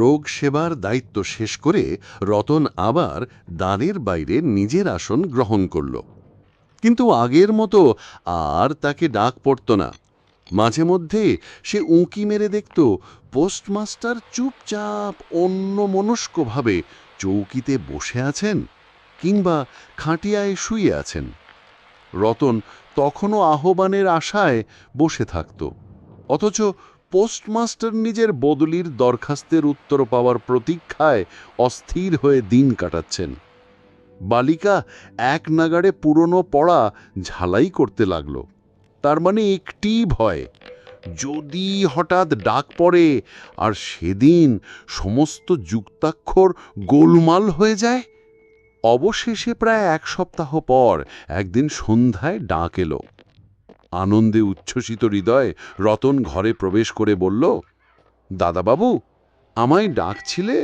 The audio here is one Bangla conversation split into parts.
রোগ সেবার দায়িত্ব শেষ করে রতন আবার দ্বারের বাইরে নিজের আসন গ্রহণ করল। কিন্তু আগের মতো আর তাকে ডাক পড়ত না। মাঝে মধ্যে সে উঁকি মেরে দেখত পোস্টমাস্টার চুপচাপ অন্য মনস্কভাবে চৌকিতে বসে আছেন কিংবা খাটিয়ায় শুয়ে আছেন। রতন তখনও আহ্বানের আশায় বসে থাকত। অথচ পোস্টমাস্টার নিজের বদলির দরখাস্তের উত্তর পাওয়ার প্রতীক্ষায় অস্থির হয়ে দিন কাটাচ্ছেন। বালিকা এক নাগাড়ে পুরনো পড়া ঝালাই করতে লাগল। তার মানে একটি ভয়, যদি হঠাৎ ডাক পড়ে আর সেদিন সমস্ত যুক্তাক্ষর গোলমাল হয়ে যায়? অবশেষে প্রায় এক সপ্তাহ পর একদিন সন্ধ্যায় ডাক এলো। আনন্দে উচ্ছ্বসিত হৃদয় রতন ঘরে প্রবেশ করে বলল, দাদাবাবু, আমায় ডাকছিলে?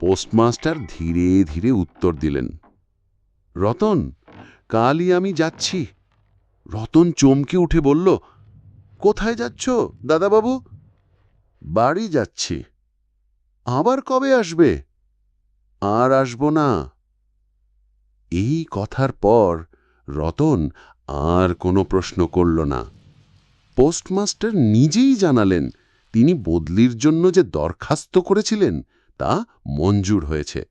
পোস্টমাস্টার ধীরে ধীরে উত্তর দিলেন, রতন, কালই আমি যাচ্ছি। রতন চমকে উঠে বলল, কোথায় যাচ্ছ, দাদাবাবু? বাড়ি যাচ্ছি। আবার কবে আসবে? আর আসব না। এই কথার পর রতন আর কোনো প্রশ্ন করল না। পোস্টমাস্টার নিজেই জানালেন, তিনি বদলির জন্য যে দরখাস্ত করেছিলেন, তা মঞ্জুর হয়েছে।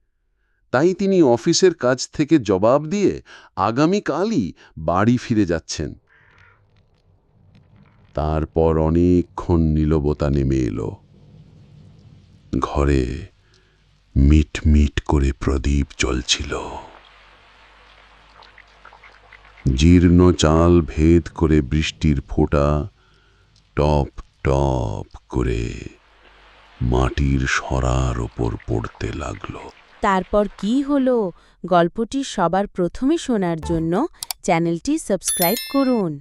তাই তিনি অফিসের কাজ থেকে জবাব দিয়ে আগামীকালই বাড়ি ফিরে যাচ্ছেন। তারপর অনেকক্ষণ নীলবতা নেমে এলো। ঘরে মিট মিট করে প্রদীপ জ্বলছিল। জীর্ণ চাল ভেদ করে বৃষ্টির ফোঁটা, টপ টপ করে মাটির সরার ওপর পড়তে লাগল। তারপর কি হলো? গল্পটি সবার প্রথমে শোনার জন্য চ্যানেলটি সাবস্ক্রাইব করুন।